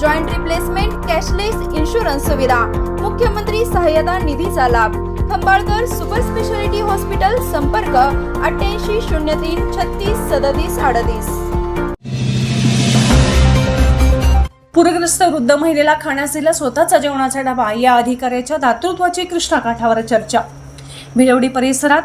joint replacement cashless insurance सुविधा मुख्यमंत्री सहाय्यता निधीचा लाभ. खंबाळकर सुपर स्पेशालिटी हॉस्पिटल संपर्क अठ्ठ्याऐंशी शून्य तीन छत्तीस सदतीस अडतीस. पूरग्रस्त वृद्ध महिलेला खाण्यास दिला स्वतःचा जेवणाचा डबा या अधिकाऱ्याच्या दातृत्वाची कृष्णा काठावर चर्चा. भिलवडी परिसरात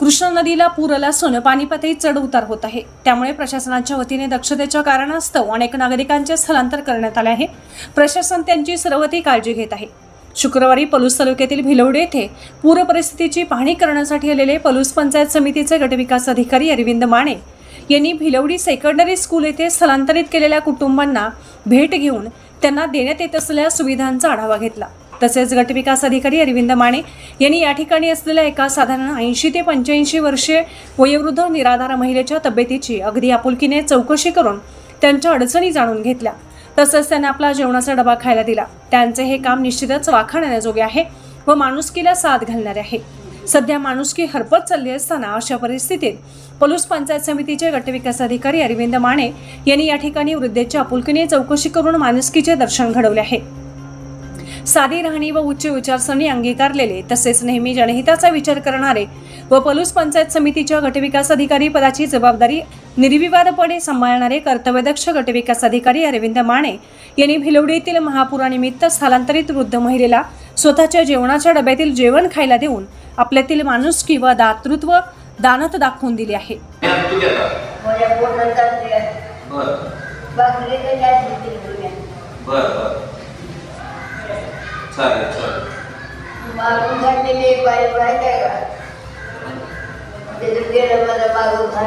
कृष्णा नदीला पूर आला असून पाणी चढ उतार होत आहे. त्यामुळे प्रशासनाच्या वतीने दक्षतेच्या कारणास्तव अनेक नागरिकांचे स्थलांतर करण्यात आले आहे. प्रशासन त्यांची सर्वती काळजी घेत आहे. शुक्रवारी पलूस तालुक्यातील भिलवडे येथे पूर परिस्थितीची पाहणी करण्यासाठी आलेले पलूस पंचायत समितीचे गटविकास अधिकारी अरविंद माने यांनी भिलवडी सेकंडरी स्कूल येथे स्थलांतरित केलेल्या कुटुंबांना भेट घेऊन त्यांना देण्यात येत असलेल्या सुविधांचा आढावा घेतला. तसेच गटविकास अधिकारी अरविंद माने यांनी या ठिकाणी असलेल्या एका साधारण ऐंशी ते पंच्याऐंशी वर्षे वयोवृद्ध निराधार महिलेच्या तब्येतीची अगदी आपुलकीने चौकशी करून त्यांच्या अडचणी जाणून घेतल्या. तसंच त्यांना आपला जेवणाचा डबा खायला दिला. त्यांचे हे काम निश्चितच वाखाणण्याजोगे आहे व माणुसकीला साथ घालणारे आहे. सध्या माणुसकी हरपत चालली असताना अशा परिस्थितीत पलूस पंचायत समितीचे गटविकास अधिकारी अरविंद माने यांनी या ठिकाणी वृद्धेच्या आपुलकीने चौकशी करून माणुसकीचे दर्शन घडवले आहे. साधी राहणी व उच्च विचारसरणी अंगीकारलेले तसेच नेहमी जनहिताचा विचार करणारे व पलूस पंचायत समितीच्या गटविकास अधिकारी पदाची जबाबदारी निर्विवादपणे सांभाळणारे कर्तव्यदक्ष गटविकास अधिकारी अरविंद माने यांनी भिलवडी येथील महापुरानिमित्त स्थलांतरित वृद्ध महिलेला स्वतःच्या जेवणाच्या डब्यातील जेवण खायला देऊन आपल्यातील माणुसकी व दातृत्व दानत दाखवून दिले आहे ज्ञान तू घेता माझ्या पोटात जाते बर बाकरी काही जास्त होती बर बर चालेल चालेल खाल्लेले बाय बाय काय का? त्याचं गेलं मागून आहे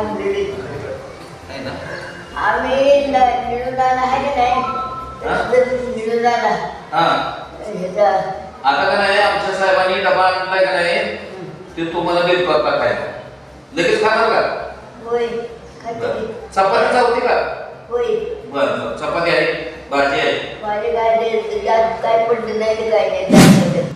आम्ही निळूदाना आहे की नाही? निळूदाना हा. ह्याचा. आता का नाही आमच्या साहेबांनी डबा आणलाय का नाही? ते तुम्हाला देत करता काय? लगेच खाणार का? होय चपाती चावती का? होय. बर चपाती आहे भाजी आहे. माझे काय काय पडलं नाही काय नाही.